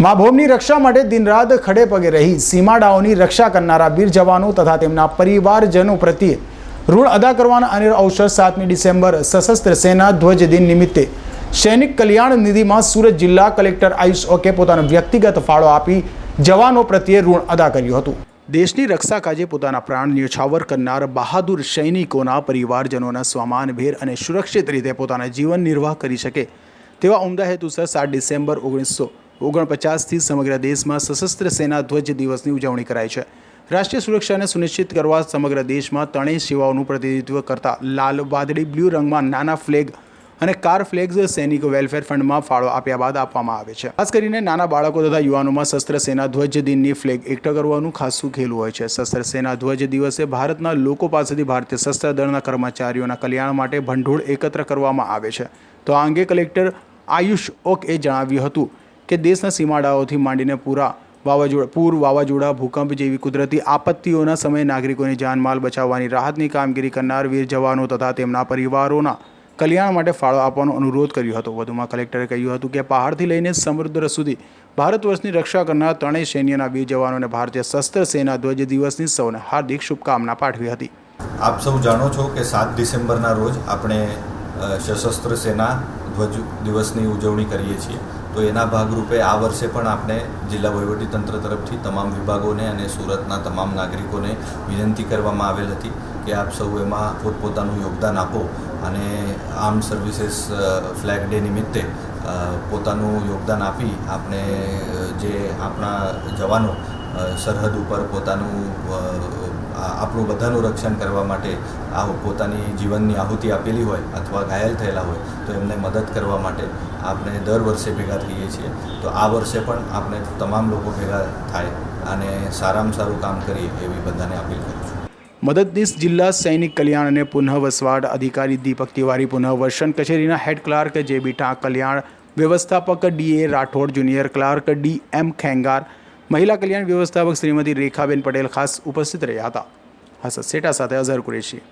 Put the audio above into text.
મા ભૂમની રક્ષા માટે દિનરાત ખડે પગે રહી સીમાડાઓની રક્ષા કરનારા વીર જવાનો તથા તેમના પરિવારજનો પ્રત્યે ઋણ અદા કરવાના અનેર અવસર સાતમી ડિસેમ્બર સશસ્ત્ર સેના ધ્વજ દિન નિમિત્તે સૈનિક કલ્યાણ નિધિમાં સુરત જિલ્લા કલેક્ટર આયુષ ઓકે પોતાનો વ્યક્તિગત ફાળો આપી જવાનો પ્રત્યે ઋણ અદા કર્યું હતું. દેશની રક્ષા કાજે પોતાના પ્રાણ ન્યોછાવર કરનાર બહાદુર સૈનિકોના પરિવારજનોના સ્વમાનભેર અને સુરક્ષિત રીતે પોતાના જીવન નિર્વાહ કરી શકે તેવા ઉમદા હેતુસર સાત ડિસેમ્બર ઓગણીસો ઓગણપચાસથી સમગ્ર દેશમાં સશસ્ત્ર સેના ધ્વજ દિવસની ઉજવણી કરાય છે. રાષ્ટ્રીય સુરક્ષાને સુનિશ્ચિત કરવા સમગ્ર દેશમાં ત્રણેય સેવાઓનું પ્રતિનિધિત્વ કરતા લાલ વાદળી, બ્લુ રંગમાં નાના ફ્લેગ અને કાર ફ્લેગ્સ સૈનિક વેલફેર ફંડમાં ફાળો આપ્યા બાદ આપવામાં આવે છે. ખાસ કરીને નાના બાળકો તથા યુવાનોમાં શસ્ત્ર સેના ધ્વજ દિનની ફ્લેગ એકઠા કરવાનું ખાસું ખેલું હોય છે. શસ્ત્ર સેના ધ્વજ દિવસે ભારતના લોકો પાસેથી ભારતીય શસ્ત્ર દળના કર્મચારીઓના કલ્યાણ માટે ભંડોળ એકત્ર કરવામાં આવે છે. તો આ અંગે કલેક્ટર આયુષ ઓકે જણાવ્યું હતું કે દેશના સીમાડાઓથી માંડીને પૂરા વાવાઝોડા, પૂર, વાવાઝોડા, ભૂકંપ જેવી કુદરતી આપત્તિઓના સમયે નાગરિકોની જાનમાલ બચાવવાની રાહતની કામગીરી કરનાર વીર જવાનો તથા તેમના પરિવારોના કલ્યાણ માટે ફાળો આપવાનો અનુરોધ કર્યો હતો. વધુમાં કલેક્ટરે કહ્યું હતું કે પહાડથી લઈને સમુદ્ર સુધી ભારત વર્ષની રક્ષા કરનાર ત્રણેય સૈન્યના વીર જવાનોને ભારતીય શસ્ત્ર સેના ધ્વજ દિવસની સૌને હાર્દિક શુભકામના પાઠવી હતી. આપ સૌ જાણો છો કે સાત ડિસેમ્બરના રોજ આપણે સશસ્ત્ર સેના ધ્વજ દિવસની ઉજવણી કરીએ છીએ. તો એના ભાગરૂપે આ વર્ષે પણ આપણે જિલ્લા વહીવટીતંત્ર તરફથી તમામ વિભાગોને અને સુરતના તમામ નાગરિકોને વિનંતી કરવામાં આવેલ હતી કે આપ સૌ એમાં પોતપોતાનું યોગદાન આપો અને આર્મ સર્વિસીસ ફ્લેગ ડે નિમિત્તે પોતાનું યોગદાન આપી આપણે જે આપણા જવાનો સરહદ ઉપર પોતાનું આપણું બધાનું રક્ષણ કરવા માટે આ પોતાની જીવનની આહુતિ આપેલી હોય અથવા ઘાયલ થયેલા હોય, તો એમને મદદ કરવા માટે આપણે દર વર્ષે ભેગા થઈએ છીએ. તો આ વર્ષે પણ આપણે તમામ લોકો ભેગા થાય અને સારામાં સારું કામ કરીએ એવી બધાને અપીલ કરું છું. મદદનીશ જિલ્લા સૈનિક કલ્યાણ અને પુનઃવસવાટ અધિકારી દીપક તિવારી પુનઃવસન કચેરીના હેડ ક્લાર્ક જે બીટા કલ્યાણ, વ્યવસ્થાપક D A Rathod, junior clerk D M Khengar મહિલા કલ્યાણ વ્યવસ્થાપક શ્રીમતી રેખાબેન પટેલ ખાસ ઉપસ્થિત રહ્યા હતા. હસત સેટા સાથે અઝહર કુરેશી.